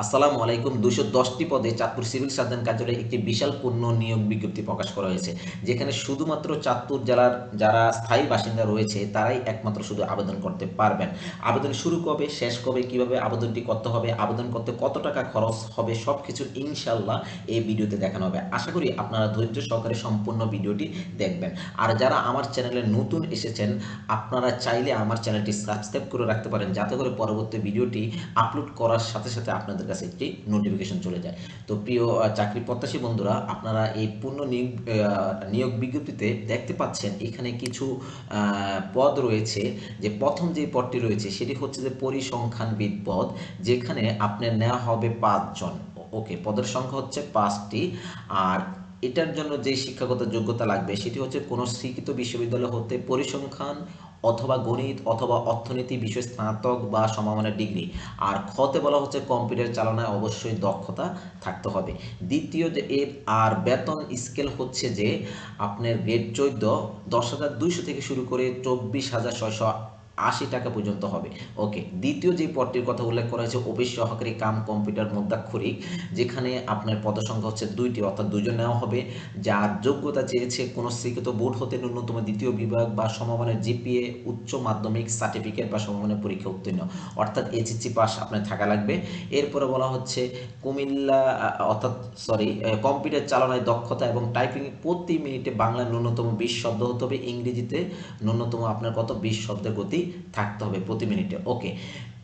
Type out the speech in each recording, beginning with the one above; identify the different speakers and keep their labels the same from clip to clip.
Speaker 1: আসসালামু আলাইকুম। দুশো দশটি পদে চাঁদপুর সিভিল সার্জন কার্যালয়ে একটি বিশাল পূর্ণ নিয়োগ বিজ্ঞপ্তি প্রকাশ করা হয়েছে, যেখানে শুধুমাত্র চাঁদপুর জেলার যারা স্থায়ী বাসিন্দা রয়েছে, তারাই একমাত্র শুধু আবেদন করতে পারবেন। আবেদন শুরু কবে, শেষ কবে, কীভাবে আবেদনটি করতে হবে, আবেদন করতে কত টাকা খরচ হবে সব কিছু ইনশাল্লাহ এই ভিডিওতে দেখানো হবে। আশা করি আপনারা ধৈর্য সহকারে সম্পূর্ণ ভিডিওটি দেখবেন। আর যারা আমার চ্যানেলে নতুন এসেছেন, আপনারা চাইলে আমার চ্যানেলটি সাবস্ক্রাইব করে রাখতে পারেন, যাতে করে পরবর্তী ভিডিওটি আপলোড করার সাথে সাথে আপনাদের কাছে একটি নোটিফিকেশন চলে যায়। তো প্রিয় চাকরি প্রত্যাশী বন্ধুরা, আপনারা এই পূর্ণ নিয়োগ বিজ্ঞপ্তিতে দেখতে পাচ্ছেন এখানে কিছু পদ রয়েছে। যে প্রথম যে পদটি রয়েছে সেটি হচ্ছে যে পরিসংখ্যানবিদ পদ, যেখানে আপনার নেওয়া হবে পাঁচজন। ওকে, পদের সংখ্যা হচ্ছে পাঁচটি। আর এটার জন্য যে শিক্ষাগত যোগ্যতা লাগবে সেটি হচ্ছে কোনো স্বীকৃত বিশ্ববিদ্যালয় হতে পরিসংখ্যান অথবা গণিত অথবা অর্থনীতি, বিষয় স্নাতক বা সমমানের ডিগ্রি। আর খতে বলা হচ্ছে কম্পিউটার চালনায় অবশ্যই দক্ষতা থাকতে হবে। দ্বিতীয় যে এর আর বেতন স্কেল হচ্ছে যে, আপনার গ্রেড চোদ্দ, দশ হাজার দুইশো থেকে শুরু করে চব্বিশ হাজার ছয়শো আশি টাকা পর্যন্ত হবে। ওকে দ্বিতীয় যে পদটির কথা উল্লেখ করা হয়েছে, অফিস সহকারী কাম কম্পিউটার মধ্যাক্ষরিক যেখানে আপনার পদসংখ্যা হচ্ছে দুইটি, অর্থাৎ দুজন নেওয়া হবে। যার যোগ্যতা চেয়েছে কোনো স্বীকৃত বোর্ড হতে ন্যূনতম দ্বিতীয় বিভাগ বা সমমানের জিপিএ, উচ্চ মাধ্যমিক সার্টিফিকেট বা সমমানের পরীক্ষা উত্তীর্ণ। অর্থাৎ এইচএসসি পাস আপনার থাকা লাগবে। এরপরে বলা হচ্ছে, কুমিল্লা অর্থাৎ সরি কম্পিউটার চালনায় দক্ষতা এবং টাইপিং প্রতি মিনিটে বাংলা ন্যূনতম বিশ শব্দ হতে হবে। ইংরেজিতে ন্যূনতম আপনার কত? বিশ শব্দের গতি। থাকতে হবে প্রতি মিনিটে। ওকে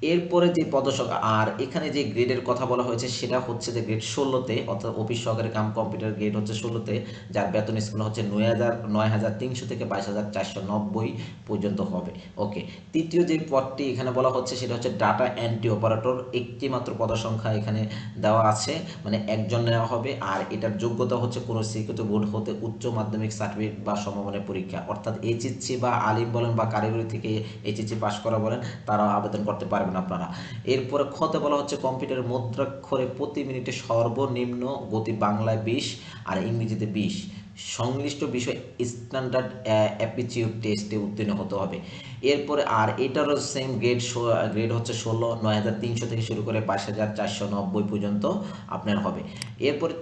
Speaker 1: এরপরে যে পদসক, আর এখানে যে গ্রেডের কথা বলা হয়েছে, সেটা হচ্ছে যে গ্রেড ষোলোতে, অর্থাৎ অফিস সহকারী কাম কম্পিউটার গ্রেড হচ্ছে ষোলোতে, যার বেতন স্কুল হচ্ছে নয় হাজার নয় হাজার তিনশো থেকে বাইশ হাজার চারশো নব্বই পর্যন্ত হবে। ওকে তৃতীয় যে পদটি এখানে বলা হচ্ছে, সেটা হচ্ছে ডাটা এন্ট্রি অপারেটর একটি মাত্র পদসংখ্যা এখানে দেওয়া আছে মানে একজন নেওয়া হবে, আর এটার যোগ্যতা হচ্ছে কোনো স্বীকৃত বোর্ড হতে উচ্চ মাধ্যমিক সার্টিফিকেট বা সমমানের পরীক্ষা। অর্থাৎ এইচএসসি বা আলিম বলেন বা কারিগরি থেকে এইচএসসি পাস করা বলেন তারা আবেদন করতে পারবেন আপনারা। এরপরে খতে বলা হচ্ছে কম্পিউটার মুদ্রাক্ষরে প্রতি মিনিটে সর্বনিম্ন গতি বাংলায় বিশ আর ইংরেজিতে বিশ। সংশ্লিষ্ট বিষয় স্ট্যান্ডার্ড অ্যাপিচিউড টেস্টে উত্তীর্ণ হতে হবে। এরপরে আর এটারও সেম গ্রেড গ্রেড হচ্ছে ষোলো, নয় হাজার তিনশো থেকে শুরু করে বাইশ হাজার চারশো নব্বই পর্যন্ত আপনার হবে। এরপরে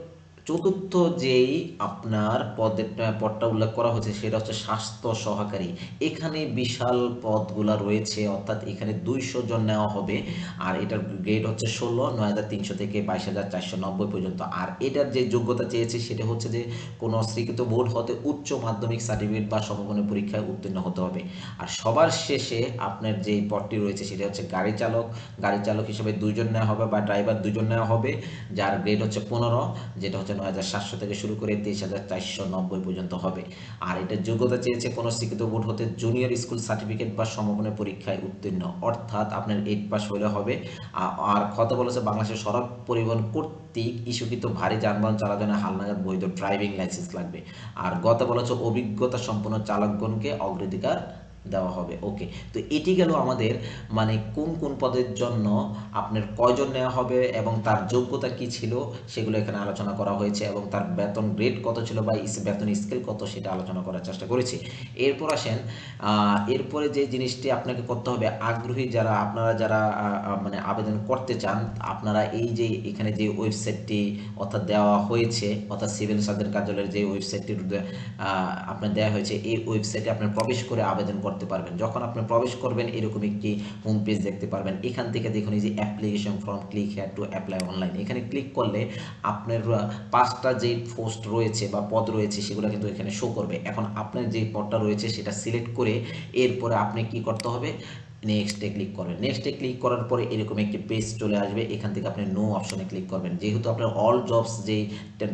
Speaker 1: চতুর্থ যেই আপনার পদের পদটা উল্লেখ করা হয়েছে সেটা হচ্ছে স্বাস্থ্য সহকারী। এখানে বিশাল পদগুলা রয়েছে, অর্থাৎ এখানে দুইশো জন নেওয়া হবে, আর এটার গ্রেড হচ্ছে ষোলো, নয় হাজার তিনশো থেকে বাইশ হাজার চারশো নব্বই পর্যন্ত। আর এটার যে যোগ্যতা চেয়েছে সেটা হচ্ছে যে কোনো স্বীকৃত বোর্ড হতে উচ্চ মাধ্যমিক সার্টিফিকেট বা সমমানের পরীক্ষায় উত্তীর্ণ হতে হবে। আর সবার শেষে আপনার যে পদটি রয়েছে সেটা হচ্ছে গাড়ি চালক। গাড়ি চালক হিসেবে দুইজন নেওয়া হবে বা ড্রাইভার দুজন নেওয়া হবে, যার গ্রেড হচ্ছে পনেরো, যেটা হচ্ছে নয় হাজার সাতশো থেকে শুরু করে তেইশ হাজার চারশো নব্বই পর্যন্ত হবে। আর এটার যোগ্যতা চেয়েছে কোনো স্বীকৃত বোর্ড হতে জুনিয়র স্কুল সার্টিফিকেট বা সমমানের পরীক্ষায় উত্তীর্ণ। অর্থাৎ আপনার এইট পাস হলে হবে। আর কত বলেছে বাংলাদেশের সড়ক পরিবহন কর্তৃক ইস্যুকৃত ভারী যানবাহন চালানোর হালনাগাদ বৈধ ড্রাইভিং লাইসেন্স লাগবে। আর গত বলা হচ্ছে অভিজ্ঞতা সম্পন্ন চালকগণকে অগ্রাধিকার দেওয়া হবে। ওকে তো এটি গেল আমাদের মানে কোন কোন পদের জন্য আপনার কয়জন নেওয়া হবে এবং তার যোগ্যতা কি ছিল সেগুলো এখানে আলোচনা করা হয়েছে এবং তার বেতন গ্রেড কত ছিল বা বেতন স্কেল কত সেটা আলোচনা করার চেষ্টা করেছি। এরপর আসেন এরপরে যে জিনিসটি আপনাকে করতে হবে, আগ্রহী যারা, আপনারা যারা মানে আবেদন করতে চান, আপনারা এই যে এখানে যে ওয়েবসাইটটি অর্থাৎ দেওয়া হয়েছে, অর্থাৎ সিভিল সার্জন কার্যালয়ের যে ওয়েবসাইটটি আপনার দেওয়া হয়েছে, এই ওয়েবসাইটে আপনার প্রবেশ করে আবেদন করতে পারবেন। যখন আপনি প্রবেশ করবেন, এরকম একটি হোম পেজ দেখতে পারবেন। এখান থেকে দেখুন এই যে application form click here to apply online এখানে ক্লিক করলে আপনার পাঁচটা যে পোস্ট রয়েছে বা পদ রয়েছে, সেগুলো কিন্তু এখানে শো করবে। এখন আপনার যে পদটা রয়েছে, সেটা সিলেক্ট করে এরপরে আপনি কি করতে হবে? নেক্সটে ক্লিক করবেন। নেক্সটে ক্লিক করার পরে এরকম একটি পেজ চলে আসবে। এখান থেকে আপনি নো অপশনে ক্লিক করবেন। যেহেতু আপনার অল জবস যেই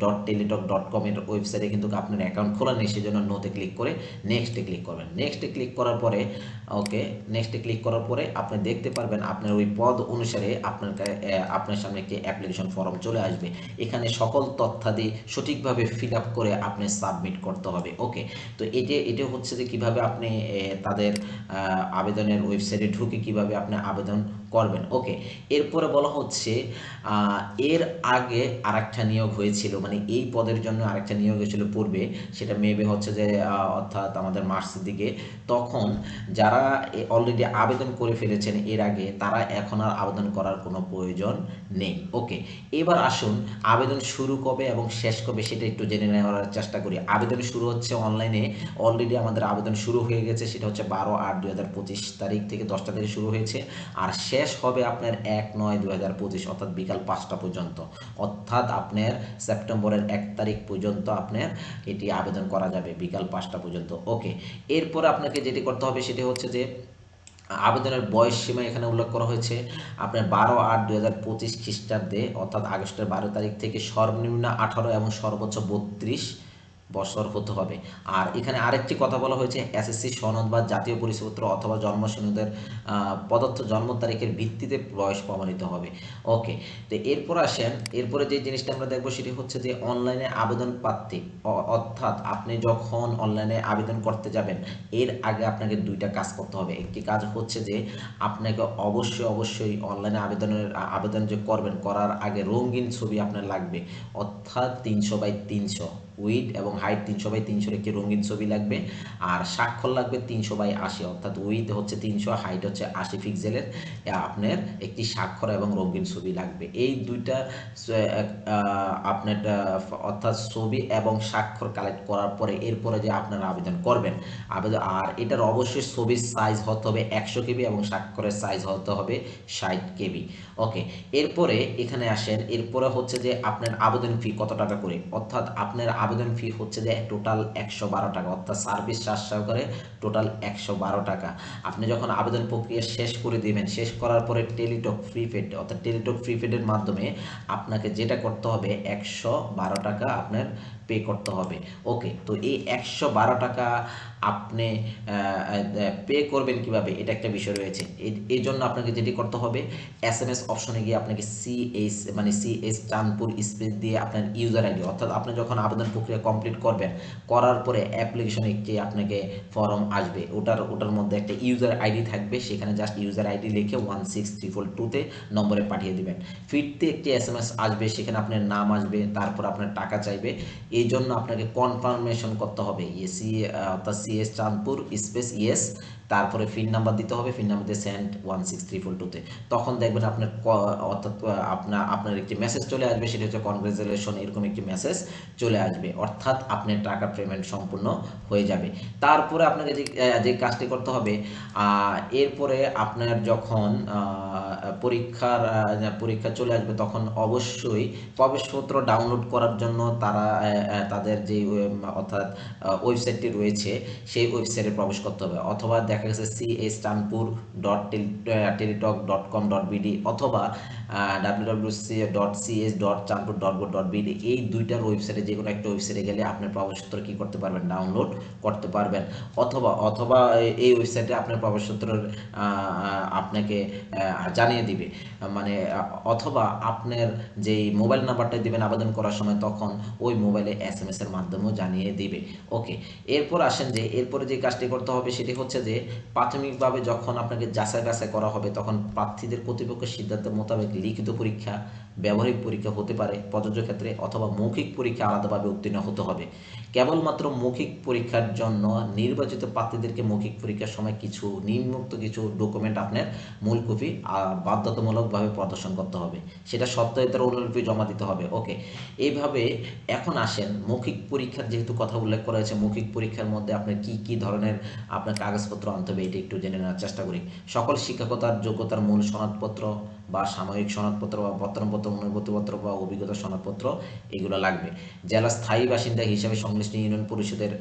Speaker 1: ডট টেলিটক ডট কম এর ওয়েবসাইটে কিন্তু আপনার অ্যাকাউন্ট খোলা নেই, সেজন্য নোতে ক্লিক করে নেক্সটে ক্লিক করবেন। নেক্সটে ক্লিক করার পরে ওকে নেক্সটে ক্লিক করার পরে আপনি দেখতে পারবেন আপনার ওই পদ অনুসারে আপনার আপনার সামনে একটি অ্যাপ্লিকেশন ফর্ম চলে আসবে। এখানে সকল তথ্যাদি সঠিকভাবে ফিল আপ করে আপনি সাবমিট করতে হবে ওকে তো এটা এটা হচ্ছে যে কীভাবে আপনি তাদের আবেদনের ওয়েবসাইটে ঢুকে কীভাবে আপনি আবেদন করবেন। ওকে এরপরে বলা হচ্ছে এর আগে আরেকটা নিয়োগ হয়েছিল মানে এই পদের জন্য আরেকটা নিয়োগ হয়েছিল পূর্বে, সেটা মেবি হচ্ছে যে অর্থাৎ আমাদের মার্চের দিকে। তখন যারা অলরেডি আবেদন করে ফেলেছেন এর আগে, তারা এখন আর আবেদন করার কোনো প্রয়োজন নেই। ওকে এবার আসুন, আবেদন শুরু কবে এবং শেষ কবে সেটা একটু জেনে নেওয়ার চেষ্টা করি। আবেদন শুরু হচ্ছে অনলাইনে অলরেডি আমাদের আবেদন শুরু হয়ে গেছে, সেটা হচ্ছে বারো আট দুই তারিখ থেকে দশটা থেকে শুরু হয়েছে। আর শেষ হবে আপনার এক নয় দুই হাজার পঁচিশ, অর্থাৎ বিকাল পাঁচটা পর্যন্ত। অর্থাৎ আপনার সেপ্টেম্বরের এক তারিখ পর্যন্ত আপনার এটি আবেদন করা যাবে, বিকাল পাঁচটা পর্যন্ত। ওকে, এরপর আপনাকে যেটি করতে হবে সেটি হচ্ছে যে, আবেদনের বয়স সীমা এখানে উল্লেখ করা হয়েছে। আপনার বারো আট দুই হাজার পঁচিশ খ্রিস্টাব্দে, অর্থাৎ আগস্টের বারো তারিখ থেকে সর্বনিম্ন আঠারো এবং সর্বোচ্চ বত্রিশ বছর হতে হবে। আর এখানে আরেকটি কথা বলা হয়েছে, এসএসসি সনদ বা জাতীয় পরিচয়পত্র অথবা জন্ম সনদের প্রদত্ত জন্ম তারিখের ভিত্তিতে বয়স প্রমাণিত হবে। ওকে, তো এরপর আসেন, এরপরে যে জিনিসটা আমরা দেখব সেটি হচ্ছে যে অনলাইনে আবেদন প্রার্থী অর্থাৎ আপনি যখন অনলাইনে আবেদন করতে যাবেন, এর আগে আপনাকে দুইটা কাজ করতে হবে। একটি কাজ হচ্ছে যে আপনাকে অবশ্যই অবশ্যই অনলাইনে আবেদনের আবেদন যে করবেন, করার আগে রঙিন ছবি আপনার লাগবে, অর্থাৎ তিনশো বাই তিনশো। উইড এবং হাইট তিনশো বাই তিনশোর একটি রঙিন ছবি লাগবে। আর স্বাক্ষর লাগবে তিনশো বাই আশি, অর্থাৎ উইড হচ্ছে তিনশো হাইট হচ্ছে আশি পিক্সেলের আপনার একটি স্বাক্ষর এবং রঙিন ছবি লাগবে। এই দুইটা আপনার অর্থাৎ ছবি এবং স্বাক্ষর কালেক্ট করার পরে এরপরে যে আপনারা আবেদন করবেন, আবেদন, আর এটার অবশ্যই ছবির সাইজ হতে হবে একশো কেবি এবং স্বাক্ষরের সাইজ হতে হবে ষাট কেবি। ওকে, এরপরে এখানে আসেন, এরপরে হচ্ছে যে আপনার আবেদন ফি কত টাকা করে? অর্থাৎ আপনার আবেদন ফি হচ্ছে যে টোটাল একশো বারো টাকা, অর্থাৎ সার্ভিস চার্জ সহকারে টোটাল একশো বারো টাকা। আপনি যখন আবেদন প্রক্রিয়া শেষ করে দিবেন, শেষ করার পরে টেলিটক প্রিপেড অর্থাৎ টেলিটক প্রিপেডের মাধ্যমে আপনাকে যেটা করতে হবে, একশো বারো টাকা আপনার পে করতে হবে। ওকে তো এই একশো বারো টাকা আপনি পে করবেন কীভাবে? এটা একটা বিষয় রয়েছে। এই- জন্য আপনাকে যেটি করতে হবে এস এম এস অপশনে গিয়ে আপনাকে সিএস মানে সিএস চাঁদপুর স্পেস দিয়ে আপনার ইউজার আইডি অর্থাৎ আপনি যখন আবেদন প্রক্রিয়া কমপ্লিট করবেন, করার পরে অ্যাপ্লিকেশন একটি আপনাকে ফর্ম আসবে। ওটার ওটার মধ্যে একটা ইউজার আইডি থাকবে, সেখানে জাস্ট ইউজার আইডি লিখে ওয়ান সিক্স থ্রি ফোর টুতে নম্বরে পাঠিয়ে দিবেন। ফিরতে একটি এস এম এস আসবে, সেখানে আপনার নাম আসবে, তারপর আপনার টাকা চাইবে। এই জন্য আপনাকে কনফার্মেশন করতে হবে। এসি অর্থাৎ সিএস চাঁদপুর স্পেস ইয়েস তারপরে ফিন নাম্বার দিতে হবে ফিন নাম্বার দিয়ে send one six three four টুতে তখন দেখবেন আপনার অর্থাৎ আপনার আপনার একটি মেসেজ চলে আসবে, সেটা হচ্ছে কনগ্রেচুলেশন এরকম একটি মেসেজ চলে আসবে। অর্থাৎ আপনার টাকা পেমেন্ট সম্পূর্ণ হয়ে যাবে। তারপরে আপনাকে যে যে কাজটি করতে হবে এরপরে আপনার যখন পরীক্ষার পরীক্ষা চলে আসবে, তখন অবশ্যই প্রবেশপত্র ডাউনলোড করার জন্য তারা তাদের যে অর্থাৎ ওয়েবসাইটটি রয়েছে, সেই ওয়েবসাইটে প্রবেশ করতে হবে। অথবা দেখা গেছে C S Chandpur dot Teletalk dot com dot BD অথবা W dot C S dot Chandpur dot go dot BD এই দুইটার ওয়েবসাইটে যে কোনো একটা ওয়েবসাইটে গেলে আপনার প্রবেশপত্র কী করতে পারবেন ডাউনলোড করতে পারবেন। অথবা অথবা এই- ওয়েবসাইটে আপনার প্রবেশপত্রের আহ, আপনাকে জানিয়ে দিবে। মানে অথবা আপনার যেই মোবাইল নাম্বারটা দিবেন আবেদন করার সময় তখন ওই মোবাইলে এস এম এস এর মাধ্যমেও জানিয়ে দিবে। ওকে এরপর আসেন যে এরপরে যে কাজটি করতে হবে সেটি হচ্ছে যে প্রাথমিকভাবে যখন আপনাকে যাচাই বাছাই করা হবে তখন প্রার্থীদের কর্তৃপক্ষের সিদ্ধান্ত মোতাবেক লিখিত পরীক্ষা ব্যবহারিক পরীক্ষা হতে পারে, প্রযোজ্য ক্ষেত্রে অথবা মৌখিক পরীক্ষা আলাদাভাবে উত্তীর্ণ হতে হবে। কেবলমাত্র মৌখিক পরীক্ষার জন্য নির্বাচিত প্রার্থীদেরকে মৌখিক পরীক্ষার সময় কিছু নিম্নোক্ত কিছু ডকুমেন্ট আপনার মূল কপি বাধ্যতামূলকভাবে প্রদর্শন করতে হবে। সেটা সপ্তাহে তার অনুলিপি জমা দিতে হবে। ওকে এইভাবে এখন আসেন। মৌখিক পরীক্ষার যেহেতু কথা উল্লেখ করা হয়েছে, মৌখিক পরীক্ষার মধ্যে আপনার কি কি ধরনের আপনার কাগজপত্র আনতে হবে, এটা একটু জেনে নেওয়ার চেষ্টা করি। সকল শিক্ষকতার যোগ্যতার মূল সনদপত্র বা সাময়িক সনদপত্র বা বর্তমানপত্র অনুভূতিপত্র বা অভিজ্ঞতা সনদপত্র, এগুলো লাগবে। জেলা স্থায়ী বাসিন্দা হিসাবে সংশ্লিষ্ট ইউনিয়ন পরিষদের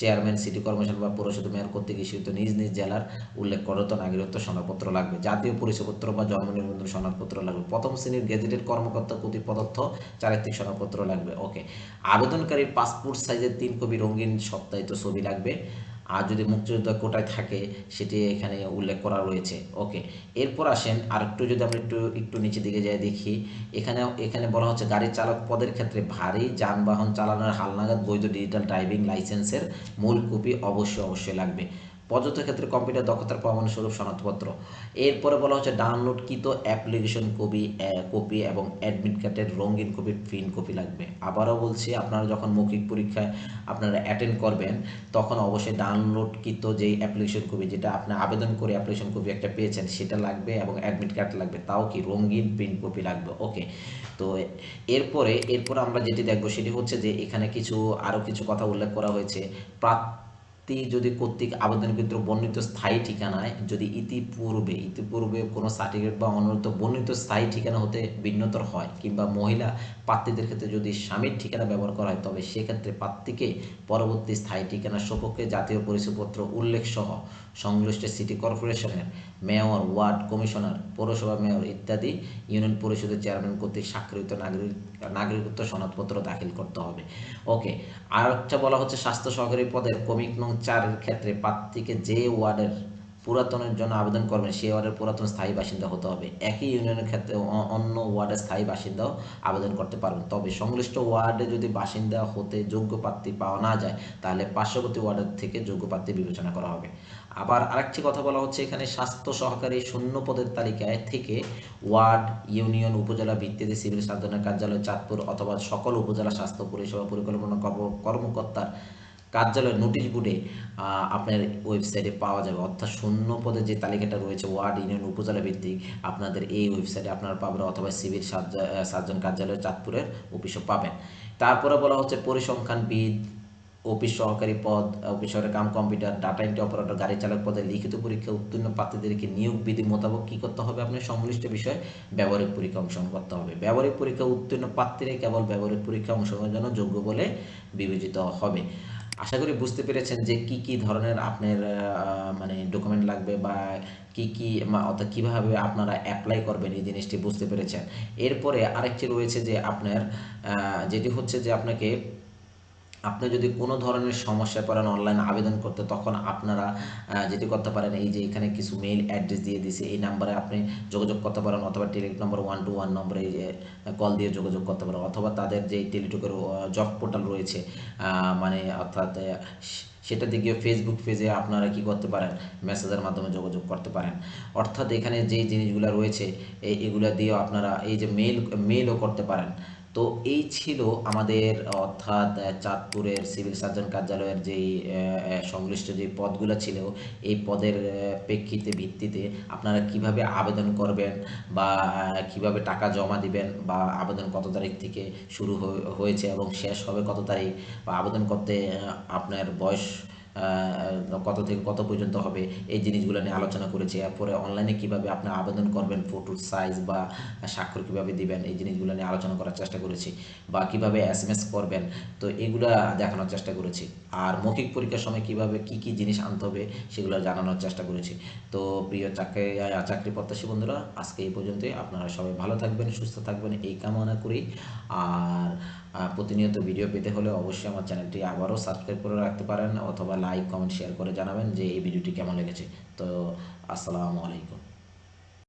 Speaker 1: চেয়ারম্যান, সিটি কর্মচারী বা পৌরসভা মেয়র কর্তৃক ইস্যুত নিজ নিজ জেলার উল্লেখ করত নাগরিকত্ব সনদপত্র লাগবে। জাতীয় পরিচয়পত্র বা জন্ম নিবন্ধন সনদপত্র লাগবে। প্রথম শ্রেণির গেজেটেড কর্মকর্তা কর্তৃক প্রদত্ত চারিত্রিক সনদপত্র লাগবে। ওকে। আবেদনকারীর পাসপোর্ট সাইজের তিন কপি রঙিন সপ্তাহিত ছবি লাগবে। আর যদি মুক্তিযোদ্ধা কোটায় থাকে, সেটি এখানে উল্লেখ করা রয়েছে। ওকে, এরপর আসেন আর একটু যদি আমরা একটু একটু নিচে দিকে যাই দেখি, এখানে এখানে বলা হচ্ছে গাড়ি চালক পদের ক্ষেত্রে ভারী যানবাহন চালানোর হালনাগাদ বৈধ ডিজিটাল ড্রাইভিং লাইসেন্সের মূল কপি অবশ্যই অবশ্যই লাগবে। পর্যন্ত ক্ষেত্রে কম্পিউটার দক্ষতার প্রমাণস্বরূপ সনদপত্র। এরপরে বলা হচ্ছে ডাউনলোডকৃত অ্যাপ্লিকেশন কপি কপি এবং অ্যাডমিট কার্ডের রঙিন কপি প্রিন্ট কপি লাগবে। আবারও বলছি, আপনারা যখন মৌখিক পরীক্ষায় আপনারা অ্যাটেন্ড করবেন, তখন অবশ্যই ডাউনলোডকৃত যেই অ্যাপ্লিকেশন কপি যেটা আপনি আবেদন করে অ্যাপ্লিকেশন কপি একটা পেয়েছেন, সেটা লাগবে এবং অ্যাডমিট কার্ড লাগবে। তাও কি রঙিন প্রিন্ট কপি লাগবে? ওকে তো এরপরে, এরপর আমরা যেটি দেখব সেটি হচ্ছে যে এখানে কিছু আরও কিছু কথা উল্লেখ করা হয়েছে। প্রার্থী যদি কর্তৃক আবেদনকৃত বর্ণিত স্থায়ী ঠিকানায় যদি ইতিপূর্বে ইতিপূর্বে কোনো সার্টিফিকেট বা অনুরোধ বর্ণিত স্থায়ী ঠিকানা হতে ভিন্নতর হয় কিংবা মহিলা প্রার্থীদের ক্ষেত্রে যদি স্বামীর ঠিকানা ব্যবহার করা হয়, তবে সেক্ষেত্রে প্রার্থীকে পরবর্তী স্থায়ী ঠিকানা সপক্ষে জাতীয় পরিচয়পত্র উল্লেখ সহ সংশ্লিষ্ট সিটি কর্পোরেশনের মেয়র, ওয়ার্ড কমিশনার, পৌরসভা মেয়র ইত্যাদি ইউনিয়ন পরিষদের চেয়ারম্যান কর্তৃক স্বাক্ষরিত নাগরিক, নাগরিকত্ব সনদপত্র দাখিল করতে হবে। ওকে আর একটা বলা হচ্ছে স্বাস্থ্য সহকারী পদের কমিক নং চারের ক্ষেত্রে প্রার্থীকে যে ওয়ার্ডের পুরাতনের জন্য আবেদন করবেন, সেই ওয়ার্ডের পুরাতন স্থায়ী বাসিন্দা হতে হবে। একই ইউনিয়নের ক্ষেত্রে অন্য ওয়ার্ডের স্থায়ী বাসিন্দাও আবেদন করতে পারবেন। তবে সংশ্লিষ্ট ওয়ার্ডে যদি বাসিন্দা হতে যোগ্য প্রার্থী পাওয়া না যায়, তাহলে পার্শ্ববর্তী ওয়ার্ডের থেকে যোগ্য প্রার্থী বিবেচনা করা হবে। আবার আরেকটি কথা বলা হচ্ছে, এখানে স্বাস্থ্য সহকারী শূন্য পদের তালিকায় থেকে ওয়ার্ড, ইউনিয়ন, উপজেলা ভিত্তিতে সিভিল সার্জনের কার্যালয়, চাঁদপুর অথবা সকল উপজেলা স্বাস্থ্য পরিষেবা পরিকল্পনা কর্মকর্তার কার্যালয়ের নোটিশ বোর্ডে আপনার ওয়েবসাইটে পাওয়া যাবে। অর্থাৎ শূন্য পদে যে তালিকাটা রয়েছে, ওয়ার্ড, ইউনিয়ন, উপজেলা ভিত্তিক, আপনাদের এই ওয়েবসাইটে আপনারা পাবেন অথবা সিভিল সার্জন কার্যালয়, চাঁদপুরের অফিসও পাবেন। তারপরে বলা হচ্ছে পরিসংখ্যানবিদ অফিস সহকারী পদ, অফিস সহকারী cum computer data entry operator গাড়ি চালক পদে লিখিত পরীক্ষা, উত্তীর্ণ প্রার্থীদেরকে নিয়োগ, বিধি মোতাবেক কী করতে হবে? আপনার সংশ্লিষ্ট বিষয়ে ব্যবহারিক পরীক্ষা অংশগ্রহণ করতে হবে। ব্যবহারিক পরীক্ষা, উত্তীর্ণ প্রার্থীরাই কেবল ব্যবহারিক পরীক্ষা অংশগ্রহণের জন্য যোগ্য বলে বিবেচিত হবে। আশা করি বুঝতে পেরেছেন যে কি কি ধরনের আপনার মানে ডকুমেন্ট লাগবে বা কি কি অর্থাৎ কীভাবে আপনারা অ্যাপ্লাই করবেন এই জিনিসটি বুঝতে পেরেছেন। এরপরে আরেকটি রয়েছে যে আপনার যেটি হচ্ছে যে আপনাকে আপনি যদি কোনো ধরনের সমস্যায় পড়েন অনলাইন আবেদন করতে, তখন আপনারা যেটি করতে পারেন, এই যে এখানে কিছু মেইল অ্যাড্রেস দিয়ে দিছে এই নাম্বারে আপনি যোগাযোগ করতে পারেন, অথবা Teletalk number one two one নম্বরে কল দিয়ে যোগাযোগ করতে পারেন, অথবা তাদের যে টেলিটকের জব পোর্টাল রয়েছে মানে অর্থাৎ সেটা গিয়ে ফেসবুক পেজে আপনারা কি করতে পারেন মেসেজের মাধ্যমে যোগাযোগ করতে পারেন। অর্থাৎ এখানে যে জিনিসগুলো রয়েছে এগুলো দিয়েও আপনারা এই যে মেল মেলও করতে পারেন। তো এই ছিল আমাদের অর্থাৎ চাঁদপুরের সিভিল সার্জন কার্যালয়ের যেই সংশ্লিষ্ট যে পদগুলো ছিল, এই পদের প্রেক্ষিতে ভিত্তিতে আপনারা কীভাবে আবেদন করবেন বা কীভাবে টাকা জমা দিবেন বা আবেদন কত তারিখ থেকে শুরু হয়েছে এবং শেষ হবে কত তারিখ বা আবেদন করতে আপনার বয়স কত থেকে কত পর্যন্ত হবে এই জিনিসগুলো নিয়ে আলোচনা করেছি। এরপরে অনলাইনে কীভাবে আপনি আবেদন করবেন ফটোর সাইজ বা স্বাক্ষর কীভাবে দিবেন, এই জিনিসগুলো নিয়ে আলোচনা করার চেষ্টা করেছি বা কীভাবে এস এম এস করবেন, তো এগুলো দেখানোর চেষ্টা করেছি। আর মৌখিক পরীক্ষার সময় কীভাবে কি কি জিনিস আনতে হবে সেগুলো জানানোর চেষ্টা করেছি। তো প্রিয় চাকরি চাকরি প্রত্যাশী বন্ধুরা, আজকে এই পর্যন্তই। আপনারা সবাই ভালো থাকবেন, সুস্থ থাকবেন, এই কামনা করি। আর প্রতিনিয়ত ভিডিও পেতে হলে অবশ্যই আমার চ্যানেলটি আবারও সাবস্ক্রাইব করে রাখতে পারেন অথবা লাইক কমেন্ট শেয়ার করে জানাবেন যে এই ভিডিওটি কেমন লেগেছে। তো, আসসালামু আলাইকুম।